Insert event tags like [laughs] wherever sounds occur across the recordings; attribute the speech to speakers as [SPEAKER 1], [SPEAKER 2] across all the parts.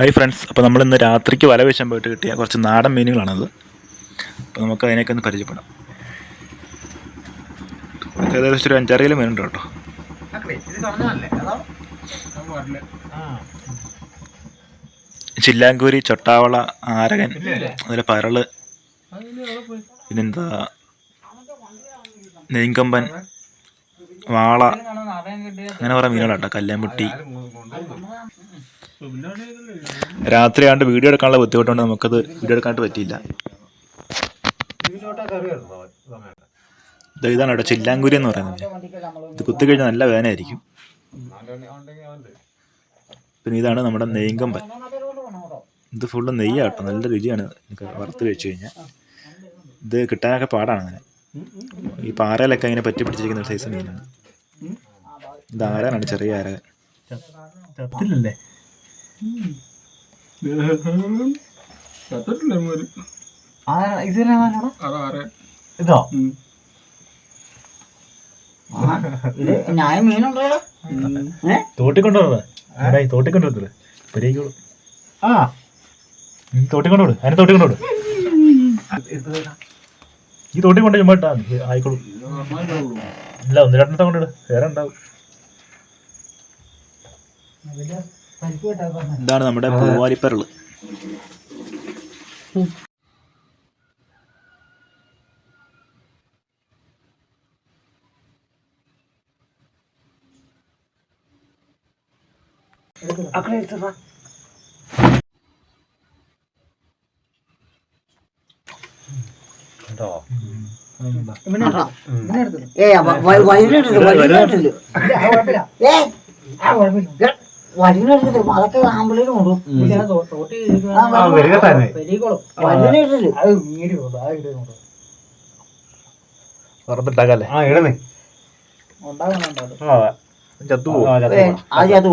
[SPEAKER 1] Hi friends അപ്പോൾ നമ്മൾ ഇന്ന് രാത്രിക്ക് വല വീശാൻ പോയിട്ട് കിട്ടിയ കുറച്ച് നാടൻ മീനുകളാണത്. അപ്പോൾ നമുക്ക് അതിനൊക്കെ ഒന്ന് പരിചയപ്പെടാം. ഏകദേശം ഒരു അഞ്ചാറ് കിലോ മീനുണ്ട് കേട്ടോ. ചില്ലാങ്കൂരി ചൊട്ടാവള ആരകൻ അതുപോലെ പരൾ പിന്നെന്താ? നെയ്ങ്കമ്പൻ വാള അങ്ങനെ കുറേ മീനുകളാട്ടോ കല്ലാമ്പുട്ടി രാത്രി ആണ്ട് വീഡിയോ എടുക്കാനുള്ള ബുദ്ധിമുട്ടുണ്ട് നമുക്കത് വീഡിയോ എടുക്കാനായിട്ട് പറ്റിയില്ല. ഇതാണ് കേട്ടോ ചില്ലാങ്കുരി എന്ന് പറയുന്നത്. ഇത് കുത്തി കഴിഞ്ഞ നല്ല വേദനയായിരിക്കും. പിന്നെ ഇതാണ് നമ്മുടെ നെയ്ങ്കമ്പൻ ഇത് ഫുള്ള് നെയ്യാട്ടോ നല്ല രുചിയാണ്. വറുത്ത് കഴിച്ചു കഴിഞ്ഞാൽ ഇത് കിട്ടാനൊക്കെ പാടാണ് അങ്ങനെ. ഈ പാറയിലൊക്കെ ഇങ്ങനെ പറ്റി പിടിച്ചിരിക്കുന്ന സൈസ് മീനാണ്. ഇത് ആരാനാണ് ചെറിയ ആരാ?
[SPEAKER 2] ചത്തില്ലല്ലേ? ഇതോ?
[SPEAKER 3] ഞാൻ മീനുണ്ടോ
[SPEAKER 1] പെരിയോളൂ
[SPEAKER 2] ആ.
[SPEAKER 1] തോട്ടിക്കൊണ്ടോട് അതിനെ തോട്ടിക്കൊണ്ടോട് ഈ തോട്ടി കൊണ്ട് ചുമ്മാ ഇട്ടാ മതി. ആയിക്കോളും. ഇല്ല ഒന്ന് രണ്ടെണ്ണത്തെ കൊണ്ടിട് വേറെ ഉണ്ടാവും. ഇതാണ് നമ്മുടെ പൂവാലിപ്പരൾ.
[SPEAKER 3] അക്കടെ എടുത്തോ
[SPEAKER 2] കേട്ടോ
[SPEAKER 3] ഏ വൈകിട്ടില്ല വൈകിട്ടില്ല ഏ?
[SPEAKER 2] ആ വരിക തന്നെ.
[SPEAKER 3] വൈകിട്ടില്ല
[SPEAKER 1] വറുത്തിട്ടാക്കല്ലേ?
[SPEAKER 2] ആ ഇടന്നേ ആ
[SPEAKER 1] ചത്തു
[SPEAKER 2] ആ,
[SPEAKER 1] പോകും
[SPEAKER 2] ചത്തു
[SPEAKER 3] ഏ
[SPEAKER 2] പോണം.
[SPEAKER 3] അത് അത്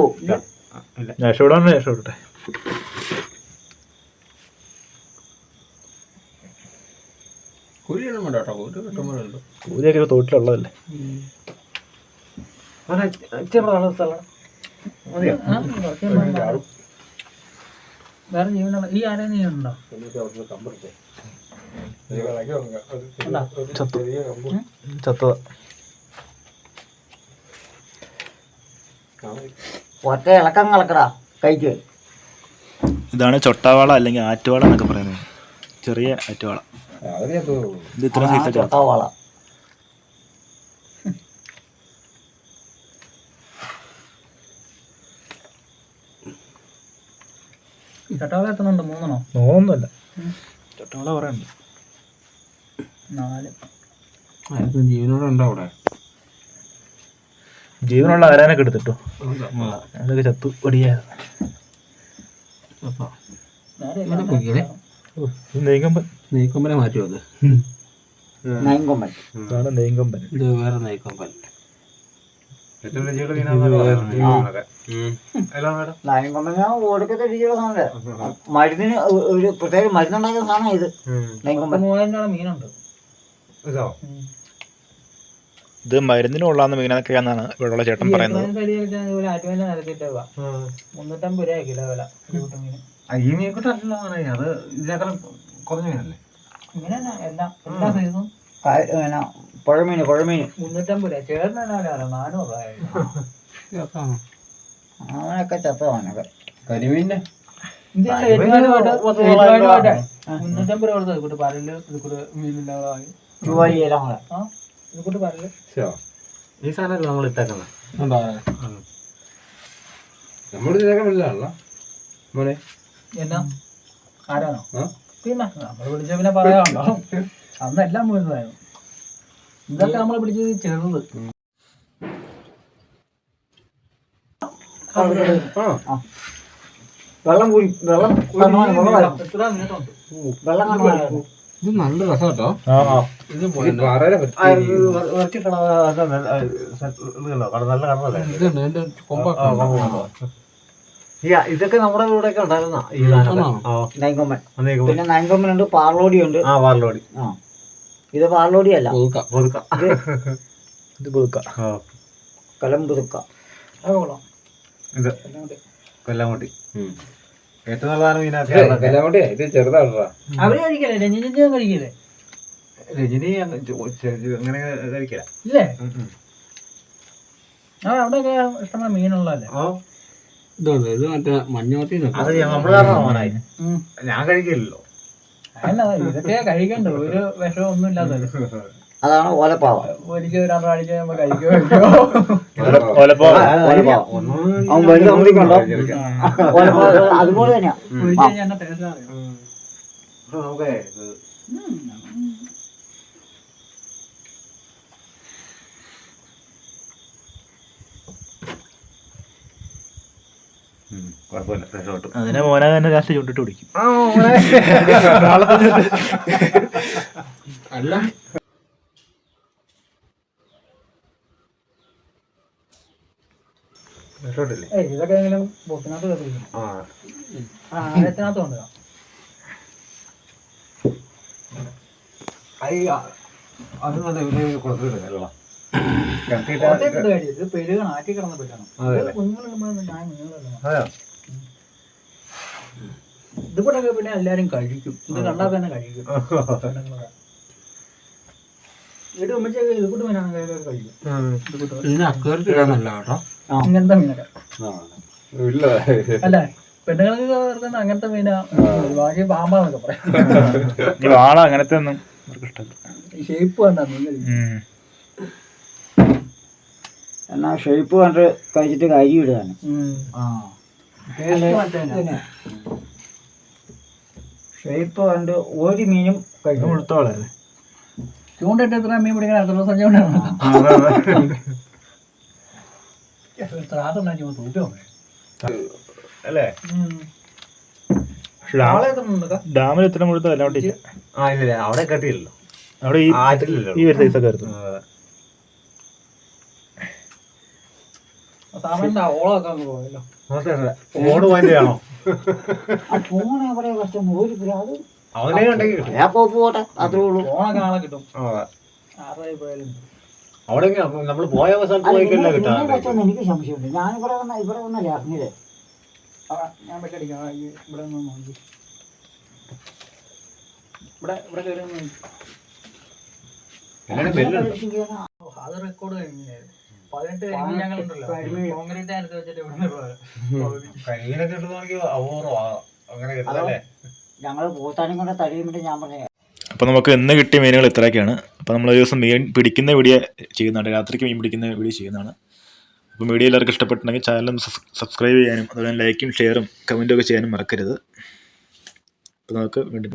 [SPEAKER 4] വേറെ ജീവനുള്ള ഈ ആരെ നീയുണ്ടോ
[SPEAKER 1] ചത്തു. ചത്തത.
[SPEAKER 3] ഒറ്റ ഇളക്കം കളക്കടാ കൈക്ക്
[SPEAKER 1] ഇതാണ് ചൊട്ടാവാള അല്ലെങ്കിൽ ആറ്റുവാള എന്നൊക്കെ പറയുന്നത്. ചെറിയ ആറ്റുവാള. ഇത് ഇത്ര സൈസൊക്കെ
[SPEAKER 3] ചൊട്ടാവാള.
[SPEAKER 4] ചട്ടവള എത്തുന്നുണ്ട്? മൂന്നെണ്ണോ?
[SPEAKER 1] മൂന്നല്ല. ചൊട്ടാവാള കുറേ ഉണ്ട്.
[SPEAKER 4] നാല്.
[SPEAKER 2] ജീവനോടുണ്ടോ അവിടെ?
[SPEAKER 1] ജീവനുള്ള ആരാനൊക്കെ എടുത്തിട്ടോ? അതൊക്കെ ചത്തു. പൊടിയായത്
[SPEAKER 4] വേറെ
[SPEAKER 2] അത്? പൊയ്ക്കല്ലേ?
[SPEAKER 1] ഇത് വേറെ
[SPEAKER 2] നെയ്ക്കൊമ്പനെ ഇത്
[SPEAKER 3] ഓടിക്കത്തെ രുചിയുള്ള സാധനം മരുന്നിന് ഒരു പ്രത്യേക മരുന്നുണ്ടാക്കുന്ന സാധനം ഇത്.
[SPEAKER 4] മൂവായിരം രൂപ മീനുണ്ട്.
[SPEAKER 1] ഇത്? മരുന്നിന് കൊള്ളാവുന്ന മീനൊക്കെയാണെന്നാണ് ഇവിടെയുള്ള ചേട്ടൻ പറയുന്നത്.
[SPEAKER 4] മുന്നൂറ്റമ്പത് രൂപ കിലോ വില
[SPEAKER 2] ഈ അത് ഇതിനേക്കാളും കുറഞ്ഞ മീനല്ലേ?
[SPEAKER 4] ഇങ്ങനെ തന്നെ എല്ലാം എല്ലാ സൈസും.
[SPEAKER 3] കുഴമീന് പുഴമീന്
[SPEAKER 4] മുന്നൂറ്റമ്പത് രൂപ ചേർന്ന് തന്നെ വില നാനൂറ് രൂപ
[SPEAKER 3] അവനൊക്കെ ചത്തവനൊക്കെ.
[SPEAKER 4] മുന്നൂറ്റമ്പത് രൂപ മീനില്ലാതെ
[SPEAKER 3] ചുവാലി എല്ലാം കൂടെ
[SPEAKER 2] ഈ സാധനമല്ല നമ്മൾ ഇട്ടേക്കുന്നത് നമ്മൾ മോനെ.
[SPEAKER 4] എന്നാ? ആരാണോ?
[SPEAKER 2] ആ?
[SPEAKER 4] പിന്നെ നമ്മൾ പിടിച്ച പിന്നെ പറയാനുണ്ടോ? അന്ന് മുഴുവനായിരുന്നു ഇതൊക്കെ നമ്മൾ പിടിച്ചത് ചെറുത്.
[SPEAKER 3] വെള്ളം കൂടി വെള്ളം വെള്ളം
[SPEAKER 2] ഇത് നല്ല രസം കേട്ടോ ഇത് നല്ല
[SPEAKER 5] ഇതൊക്കെ നമ്മുടെ കൂടെ ഉണ്ടായിരുന്ന? ഈ
[SPEAKER 2] ആണോ?
[SPEAKER 3] നയങ്കൊമ്പൻ പിന്നെ നൈൻകൊമ്പൻ ഉണ്ട് പാർലോടി ഉണ്ട്.
[SPEAKER 5] ആ പാർലോടി
[SPEAKER 3] ആ. ഇത് പാർലോടി അല്ല
[SPEAKER 2] ഒതുക്കാം [laughs]
[SPEAKER 1] ഇത് പുതുക്ക.
[SPEAKER 4] അത് കൊള്ളാം.
[SPEAKER 5] ചെറുതാണോ
[SPEAKER 4] അവർ കഴിക്കല്ലേ? രഞ്ജിനും കഴിക്കില്ലേ?
[SPEAKER 2] രജനി അങ്ങ് ചോ- ചെ- ചെ- അങ്ങനെ കഴിക്കില്ല.
[SPEAKER 4] ഇല്ലേ? ആ ഇഷ്ടംപോലെ മീനുള്ളതല്ലേ?
[SPEAKER 5] ഇത് മറ്റേ
[SPEAKER 2] കാരണം ഞാൻ കഴിക്കില്ലല്ലോ.
[SPEAKER 4] അല്ല ഇതൊക്കെ കഴിക്കണ്ടത് ഒരു വിഷമം ഒന്നും ഇല്ലാത്തത്
[SPEAKER 3] അതാണ് ഓലപ്പാവ.
[SPEAKER 4] ഒരിക്കൽ
[SPEAKER 3] അവൻ വലുത് അമൃതിക്കുണ്ടോ ഓലപ്പാവ അതുപോലെ തന്നെയാ.
[SPEAKER 4] ഞാൻ എന്നെ ടേസ്റ്റ് അറിയാം.
[SPEAKER 2] നമുക്ക് കുഴപ്പമില്ല.
[SPEAKER 1] അതിനെ മോനെ തന്നെ ലാസ്റ്റ് ചൂണ്ടിട്ട് പിടിക്കും.
[SPEAKER 5] അല്ല.
[SPEAKER 4] ഇതൊക്കെ എങ്ങനെ ബോട്ടിനകത്ത് കയറിയിരിക്കും
[SPEAKER 2] ആ.
[SPEAKER 4] ആഴത്തിനകത്ത്
[SPEAKER 2] അത് നല്ല ഇവർ കൊടുത്തിട്ടില്ല
[SPEAKER 4] കോട്ടയത്ത് കാര്യം ഇത് പെരുകണം. ആക്കി കിടന്ന് പെരുകണം.
[SPEAKER 2] അതെയല്ലേ?
[SPEAKER 4] കുഞ്ഞുങ്ങൾ ഞാൻ നിങ്ങളിടണം
[SPEAKER 2] അതെയോ
[SPEAKER 4] ഇതിവിടെ പിന്നെ എല്ലാരും കഴിക്കും. ഇത് കണ്ടാൽ തന്നെ കഴിക്കും. വീട് ഉമ്മച്ചൊക്കെ ഇത് കൂട്ട് മീനാണെങ്കിൽ കഴിക്കും. ഇത് കൂട്ട്
[SPEAKER 5] ഇതിന് അക്വേറിയത്തിൽ ഇടാനല്ല
[SPEAKER 4] ഇങ്ങനത്തെ മീനൊക്കെ.
[SPEAKER 2] ഇല്ല.
[SPEAKER 4] അല്ല? പെണ്ണുങ്ങൾക്ക് ചേർക്കുന്ന അങ്ങനത്തെ മീനാ. ബാക്കി പാമ്പാന്നൊക്കെ പറയാം.
[SPEAKER 1] ഈ വാള അങ്ങനത്തെ ഒന്നും അവർക്ക് ഇഷ്ടമല്ല
[SPEAKER 4] ഈ ഷേപ്പ് കണ്ടാ മീൻ
[SPEAKER 3] എന്നാ ഷേപ്പ് കണ്ട് കഴിച്ചിട്ട് കരി ഇടുകയാണ് ഷേപ്പ് കണ്ട് ഒരു മീനും കഴിക്കും
[SPEAKER 1] കൊടുത്തോളെ
[SPEAKER 4] ചൂണ്ടിട്ട് എത്ര മീൻ പിടിക്കാൻ എത്ര ദിവസം ചൂണ്ടാണ്
[SPEAKER 1] ഡാമിൽ ഇത്ര മുഴുത്ത അല്ലാണ്ട് ഇല്ല.
[SPEAKER 2] ആ ഇല്ല അവിടെ കെട്ടിയില്ലല്ലോ.
[SPEAKER 1] അവിടെ ഈ
[SPEAKER 2] ആറ്റില്ലല്ലോ
[SPEAKER 1] ഈ
[SPEAKER 2] ഓട് പോയിന്റെയാണോ അവനെ ഉണ്ടെങ്കിൽ കിട്ടും.
[SPEAKER 3] പോട്ടെ അത്രേ ഉള്ളൂ.
[SPEAKER 2] അവിടെ നമ്മൾ പോയ സ്ഥലത്ത് പോയിക്കല്ലേ കിട്ടാൻ
[SPEAKER 3] എനിക്ക് സംശയമുണ്ട്. ഞാൻ ഇവിടെ വന്ന ഇവിടെ വന്നല്ലേ അറിഞ്ഞത്
[SPEAKER 4] ഞാൻ ഈ ഇവിടെ നിന്ന് നോക്കി ഇവിടെ ഇവിടെ കയറി അത് റെക്കോർഡ് കഴിഞ്ഞായിരുന്നു
[SPEAKER 3] പോത്താനും കൊണ്ട് തടിയുമ്പോൾ ഞാൻ പറഞ്ഞു
[SPEAKER 1] അപ്പോൾ നമുക്ക് ഇന്ന് കിട്ടിയ മീനുകൾ ഇത്രയൊക്കെയാണ്. അപ്പോൾ നമ്മൾ ഒരു ദിവസം മീൻ പിടിക്കുന്ന വീഡിയോ ചെയ്യുന്നുണ്ട്. രാത്രിക്ക് മീൻ പിടിക്കുന്ന വീഡിയോ ചെയ്യുന്നതാണ്. അപ്പോൾ വീഡിയോ എല്ലാവർക്കും ഇഷ്ടപ്പെട്ടുണ്ടെങ്കിൽ ചാനലും സബ്സ്ക്രൈബ് ചെയ്യാനും അതുപോലെ ലൈക്കും ഷെയറും കമന്റും ഒക്കെ ചെയ്യാനും മറക്കരുത്. അപ്പോൾ നമുക്ക് വീണ്ടും